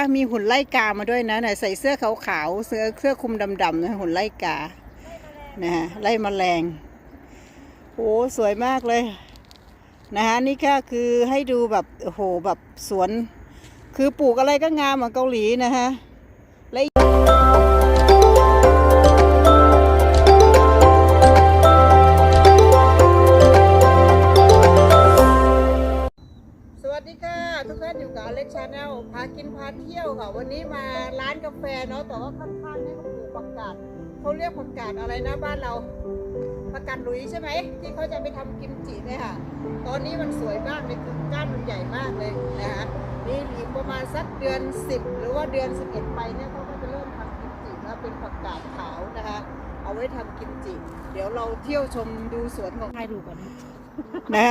ะมีหุ่นไล่กามาด้วยนะไหนใส่เสื้อขาวๆเสื้อเสื้อคลุมดำๆนะหุ่นไล่กานะฮะไล่แมลงโอ้สวยมากเลยนะฮะนี่ก็คือให้ดูแบบโอ้โหแบบสวน คือปลูกอะไรก็งามเหมือนเกาหลีนะฮะ กับอเล็กชาแนลพากินพาเที่ยวค่ะ วันนี้มาร้านกาแฟเนาะแต่ว่าข้างๆนี่เขาปลูกผักกาดเขาเรียกผักกาดอะไรนะบ้านเราผักกาดหลุยใช่ไหมที่เขาจะไปทำกิมจิเนี่ยค่ะ ตอนนี้มันสวยมากเลยคือก้านมันใหญ่มากเลยนะคะนี่อีกประมาณสักเดือน 10 หรือว่าเดือน 11 ไปเนี่ยเขาก็จะเริ่มทำกิมจิแล้วเป็นผักกาดขาวนะคะ เอาไว้ทำกิมจิ เดี๋ยวเราเที่ยวชมดูสวนของให้ดูก่อน นะ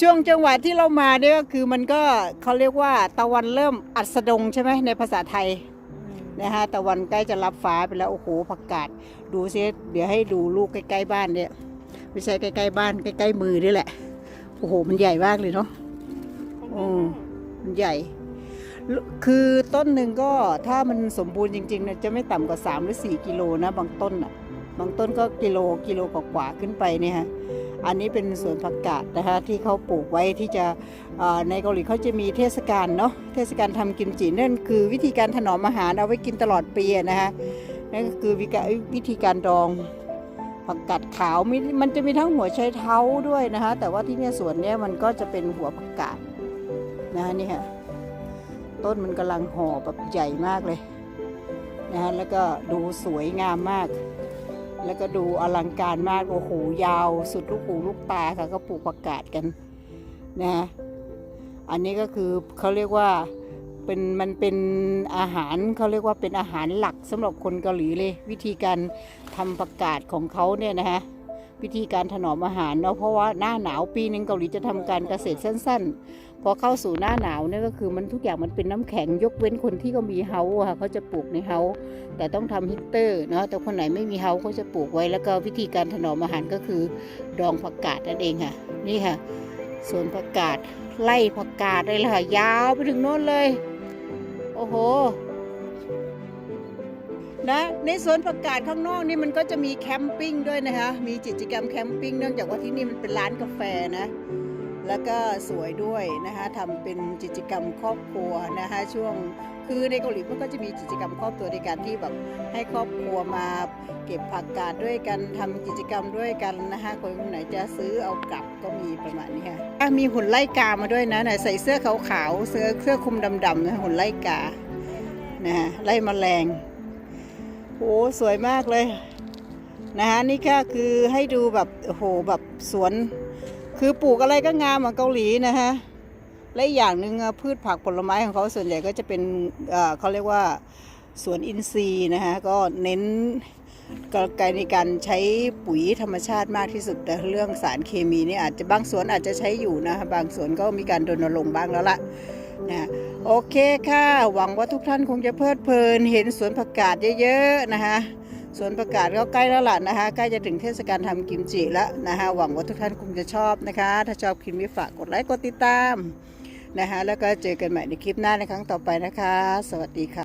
ช่วงจังหวะที่เรามาเนี่ยก็คือมันก็เขาเรียกว่าตะวันเริ่มอัสดงใช่ไหมในภาษาไทยนะฮะตะวันใกล้จะรับฟ้าไปแล้วโอ้โหผักกาดดูซิเดี๋ยวให้ดูลูกใกล้ๆบ้านเนี่ยไม่ใช่ใกล้ๆบ้านใกล้ๆมือนี่แหละโอ้โหมันใหญ่มากเลยเนาะโอ้มันใหญ่ คือต้นหนึ่งก็ถ้ามันสมบูรณ์จริงๆเนี่ยจะไม่ต่ำกว่า 3 หรือ 4 กิโลนะ บางต้นอะบางต้นก็กิโลกิโลกว่าๆขึ้นไปเนี่ยฮะ อันนี้เป็นสวนผักกาดนะคะที่เขาปลูกไว้ที่จะในเกาหลีเขาจะมีเทศกาลเนาะเทศกาลทำกิมจินั่นคือวิธีการถนอมอาหารเอาไว้กินตลอดปีนะคะนั่นก็คือวิวธีการดองผักกาดขาวม,มันจะมีทั้งหัวไชเท้าด้วยนะคะแต่ว่าที่เนี่ยสวนเนี้ยมันก็จะเป็นหัวผักกาดนะคะนี่ค่ะต้นมันกำลังห่อแบบใหญ่มากเลยนะคะแล้วก็ดูสวยงามมาก แล้วก็ดูอลังการมากโอ้โหยาวสุดลูกหูลูกตาค่ะก็ปลูกประกาศกันนะอันนี้ก็คือเขาเรียกว่าเป็นมันเป็นอาหารเขาเรียกว่าเป็นอาหารหลักสำหรับคนเกาหลีเลย วิธีการทำประกาศของเขาเนี่ยนะฮะ วิธีการถนอมอาหารเนาะเพราะว่าหน้าหนาวปีหนึงเกาหลีจะทำการเกษตรสั้น ๆ พอเข้าสู่หน้าหนาวเนี่ยก็คือมันทุกอย่างมันเป็นน้ำแข็งยกเว้นคนที่ก็มีเฮาส์ค่ะเขาจะปลูกในเฮาส์แต่ต้องทำฮีตเตอร์เนาะแต่คนไหนไม่มีเฮาส์ก็จะปลูกไว้แล้วก็วิธีการถนอมอาหารก็คือดองผักกาดนั่นเองค่ะ นี่ค่ะสวนผักกาดไล่ผักกาดเลยค่ะยาวไปถึงโน้นเลย โอ้โห นะในสวนผักกาดข้างนอกนี่มันก็จะมีแคมปิ้งด้วยนะคะ มีกิจกรรมแคมปิ้งเนื่องจากว่าที่นี่มันเป็นร้านกาแฟนะ แล้วก็สวยด้วยนะคะทำเป็นกิจกรรมครอบครัวนะคะช่วงคือในเกาหลีมันก็จะมีกิจกรรมครอบครัวในการที่แบบให้ครอบครัวมาเก็บผักกาดด้วยกันทำกิจกรรมด้วยกันนะคะคนไหนจะซื้อเอากลับก็มีประมาณนี้ค่ะมีหุ่นไล่กามาด้วยนะไหนใส่เสื้อขาวๆเสื้อเสื้อคลุมดำๆนะหุ่นไล่กานะฮะไล่แมลง สวยมากเลยนะคะนี่ก็คือให้ดูแบบโอ้โหแบบสวน คือปลูกอะไรก็งามเหมือนเกาหลีนะฮะและอีกอย่างหนึ่งพืชผักผลไม้ของเขาส่วนใหญ่ก็จะเป็นเขาเรียกว่าสวนอินทรีย์นะฮะก็เน้นกลไกในการใช้ปุ๋ยธรรมชาติมากที่สุดแต่เรื่องสารเคมีนี่อาจจะบางสวนอาจจะใช้อยู่นะบางสวนก็มีการรณรงค์บ้างแล้วล่ะ นะโอเคค่ะ หวังว่าทุกท่านคงจะเพลิดเพลิน เห็นสวนผักกาดเยอะๆนะคะสวนผักกาดก็ใกล้แล้วล่ะนะคะใกล้จะถึงเทศกาลทำกิมจิแล้วนะคะหวังว่าทุกท่านคงจะชอบนะคะ ถ้าชอบคลิปนี้ฝากกดไลค์กดติดตามนะคะแล้วก็เจอกันใหม่ในคลิปหน้าในครั้งต่อไปนะคะ สวัสดีค่ะ